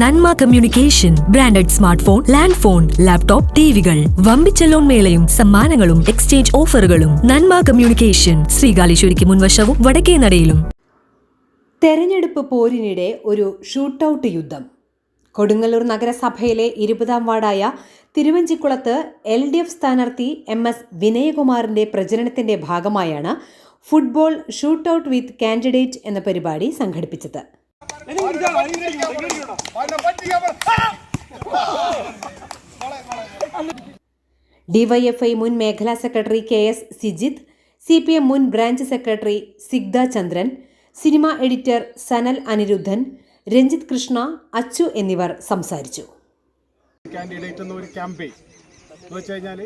Nanma communication branded smart phone land phone laptop ടിവികൾ. വമ്പിച്ച loan മേളയും സമ്മാനങ്ങളും exchange ഓഫറുകളും. നന്മ കമ്മ്യൂണിക്കേഷൻ ശ്രീകാലേശ്വരിക്ക് മുൻവശവും വടക്കേ നടയിലും. തെരഞ്ഞെടുപ്പ് പോരിനിടെ ഒരു ഷൂട്ടൌട്ട് യുദ്ധം. കൊടുങ്ങല്ലൂർ നഗരസഭയിലെ ഇരുപതാം വാർഡായ തിരുവഞ്ചിക്കുളത്ത് എൽ ഡി എഫ് സ്ഥാനാർത്ഥി എം എസ് വിനയകുമാറിന്റെ പ്രചരണത്തിന്റെ ഭാഗമായാണ് ഫുട്ബോൾ ഷൂട്ടൌട്ട് വിത്ത് കാൻഡിഡേറ്റ് എന്ന പരിപാടി സംഘടിപ്പിച്ചത്. ഡിവൈഎഫ്ഐ മുൻ മേഖലാ secretary K S Sijith C P M മുൻ branch secretary Sigda Chandran cinema editor Sanal Aniruddhan Ranjith Krishna Achu എന്നിവർ സംസാരിച്ചു. കാൻഡിഡേറ്റ് എന്ന ഒരു ക്യാമ്പയിൻ. എന്ന് വെച്ച് കഴിഞ്ഞാൽ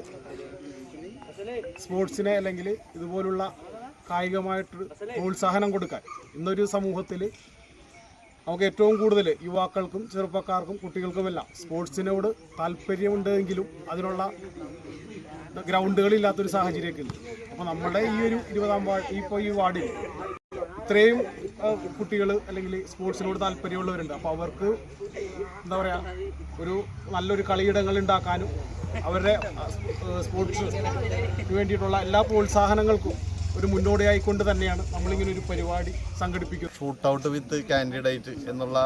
സ്പോർട്സിനെ അല്ലെങ്കിൽ ഇതുപോലുള്ള കായികമായിട്ട് പ്രോത്സാഹനം കൊടുക്കാൻ ഇന്നൊരു സമൂഹത്തിൽ നമുക്ക് ഏറ്റവും കൂടുതൽ യുവാക്കൾക്കും ചെറുപ്പക്കാർക്കും കുട്ടികൾക്കുമെല്ലാം സ്പോർട്സിനോട് താല്പര്യമുണ്ടെങ്കിലും അതിനുള്ള ഗ്രൗണ്ടുകളില്ലാത്തൊരു സാഹചര്യമൊക്കെ ഉണ്ട്. അപ്പോൾ നമ്മുടെ ഈ ഒരു ഇരുപതാം വാർഡ് ഇപ്പോൾ ഈ വാർഡിൽ ഇത്രയും കുട്ടികൾ അല്ലെങ്കിൽ സ്പോർട്സിനോട് താല്പര്യമുള്ളവരുണ്ട്. അപ്പോൾ അവർക്ക് എന്താ പറയുക ഒരു നല്ലൊരു കളിയിടങ്ങൾ ഉണ്ടാക്കാനും അവരുടെ സ്പോർട്സ് വേണ്ടിയിട്ടുള്ള എല്ലാ പ്രോത്സാഹനങ്ങൾക്കും ഒരു മുന്നോടിയായി കൊണ്ട് തന്നെയാണ് നമ്മളിങ്ങനെ ഒരു പരിപാടി സംഘടിപ്പിക്കുന്നത്. ഷൂട്ട് ഔട്ട് വിത്ത് കാൻഡിഡേറ്റ് എന്നുള്ള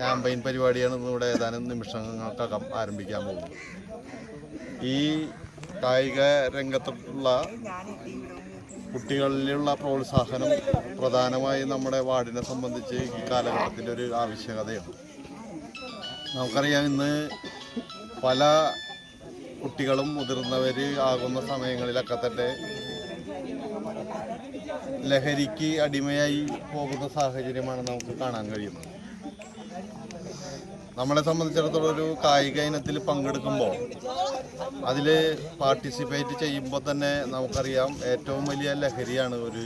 ക്യാമ്പയിൻ പരിപാടിയാണ് ഇന്നിവിടെ ഏതാനും നിമിഷങ്ങൾക്കകം ആരംഭിക്കാൻ പോകുന്നത്. ഈ കായിക രംഗത്തുള്ള കുട്ടികളിലുള്ള പ്രോത്സാഹനം പ്രധാനമായും നമ്മുടെ വാർഡിനെ സംബന്ധിച്ച് ഈ കാലഘട്ടത്തിന്റെ ഒരു ആവശ്യകതയാണ്. നമുക്കറിയാം ഇന്ന് പല കുട്ടികളും മുതിർന്നവർ ആകുന്ന സമയങ്ങളിലൊക്കെ തന്നെ ലഹരിക്ക് അടിമയായി പോകുന്ന സാഹചര്യമാണ് നമുക്ക് കാണാൻ കഴിയുന്നത്. നമ്മളെ സംബന്ധിച്ചിടത്തോളം ഒരു കായിക ഇനത്തിൽ പങ്കെടുക്കുമ്പോൾ അതിൽ പാർട്ടിസിപ്പേറ്റ് ചെയ്യുമ്പോൾ തന്നെ നമുക്കറിയാം ഏറ്റവും വലിയ ലഹരിയാണ് ഒരു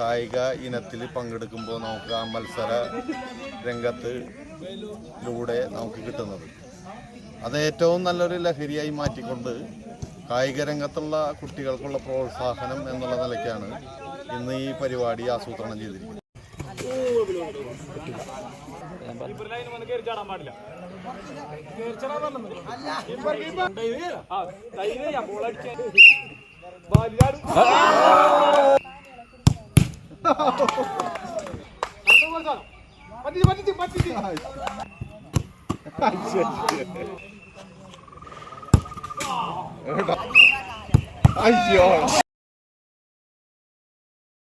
കായിക ഇനത്തിൽ പങ്കെടുക്കുമ്പോൾ നമുക്ക് ആ മത്സര രംഗത്ത് നമുക്ക് കിട്ടുന്നത്. അത് ഏറ്റവും നല്ലൊരു ലഹരിയായി മാറ്റിക്കൊണ്ട് കായിക രംഗത്തുള്ള കുട്ടികൾക്കുള്ള പ്രോത്സാഹനം എന്നുള്ള നിലയ്ക്കാണ് ഇന്ന് ഈ പരിപാടി ആസൂത്രണം ചെയ്തിരിക്കുന്നത്. 哎呦。